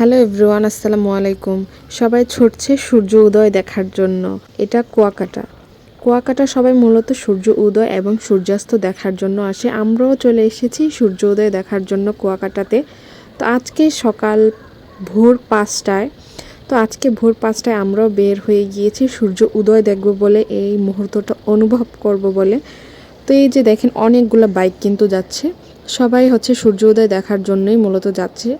Hello everyone, আসসালামু আলাইকুম। সবাই ছুটছে সূর্য উদয় দেখার জন্য। এটা কুয়াকাটা। কুয়াকাটা সবাই মূলত সূর্য উদয় এবং সূর্যাস্ত দেখার জন্য আসে। আমরাও চলে এসেছি সূর্য উদয় দেখার জন্য কুয়াকাটাতে। তো আজকে সকাল ভোর পাঁচটায়, তো আজকে ভোর পাঁচটায় আমরাও বের হয়ে গিয়েছি সূর্য উদয় দেখব বলে, এই মুহূর্তটা অনুভব করব বলে। তো এই যে দেখেন, অনেকগুলো বাইক কিন্তু যাচ্ছে। সবাই হচ্ছে সূর্য উদয় দেখার জন্যই মূলত যাচ্ছে।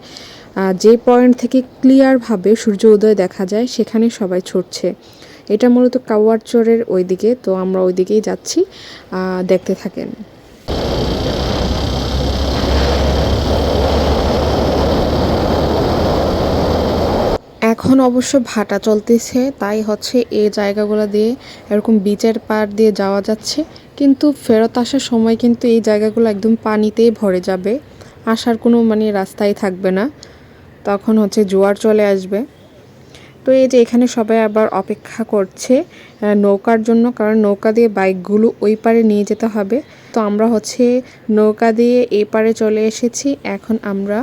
যে পয়েন্ট থেকে ক্লিয়ারভাবে সূর্য উদয় দেখা যায়, সেখানে সবাই ছুটছে। এটা মূলত কাওয়ারচরের ওইদিকে, তো আমরা ওইদিকেই যাচ্ছি। দেখতে থাকেন। এখন অবশ্য ভাটা চলতেছে, তাই হচ্ছে এই জায়গাগুলো দিয়ে এরকম বিচের পার দিয়ে যাওয়া যাচ্ছে। কিন্তু ফেরত আসার সময় কিন্তু এই জায়গাগুলো একদম পানিতেই ভরে যাবে। আসার কোনো মানে রাস্তাই থাকবে না। তখন হচ্ছে জোয়ার চলে আসবে। তো এই যে এখানে সবাই আবার অপেক্ষা করছে নৌকার জন্য, কারণ নৌকা দিয়ে বাইকগুলো ওই পারে নিয়ে যেতে হবে। তো আমরা হচ্ছে নৌকা দিয়ে এই পারে চলে এসেছি। এখন আমরা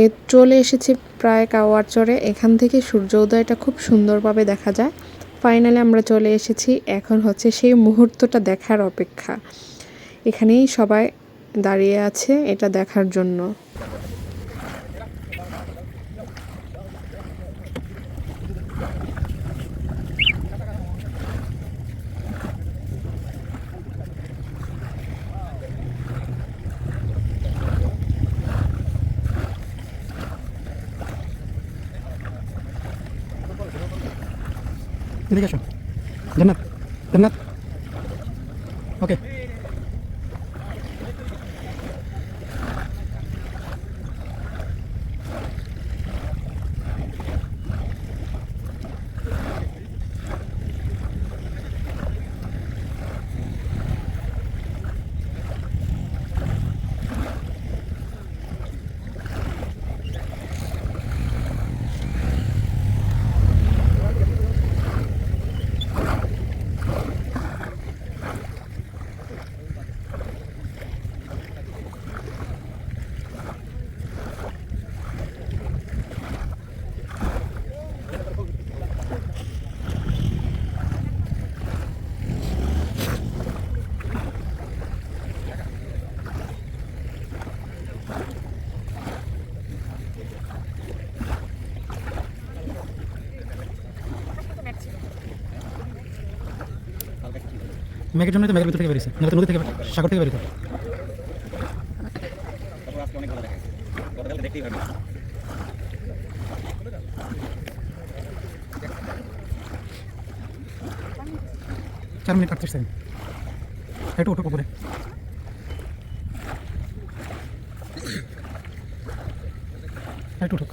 এ চলে এসেছি প্রায় কাওয়ার চরে। এখান থেকে সূর্য উদয়টা খুব সুন্দরভাবে দেখা যায়। ফাইনালি আমরা চলে এসেছি এখন হচ্ছে সেই মুহূর্তটা দেখার অপেক্ষা। এখানেই সবাই দাঁড়িয়ে আছে এটা দেখার জন্য। इधर क्या जन्नत जन्नत ओके মেঘের জন্য তো মেঘের ভিতর থেকে বেরিয়েছে তো নদী থেকে সাগর থেকে বেরিয়েছে চার মিনিট আটত্রিশ সেকেন্ড। একটু উপরে। একটু উঠুক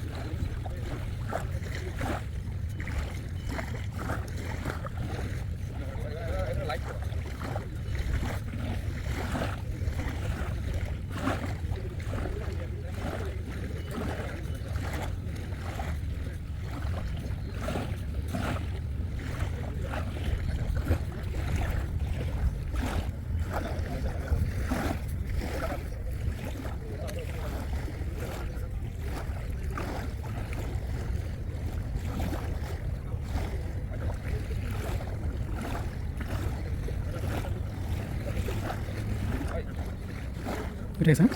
Teresa.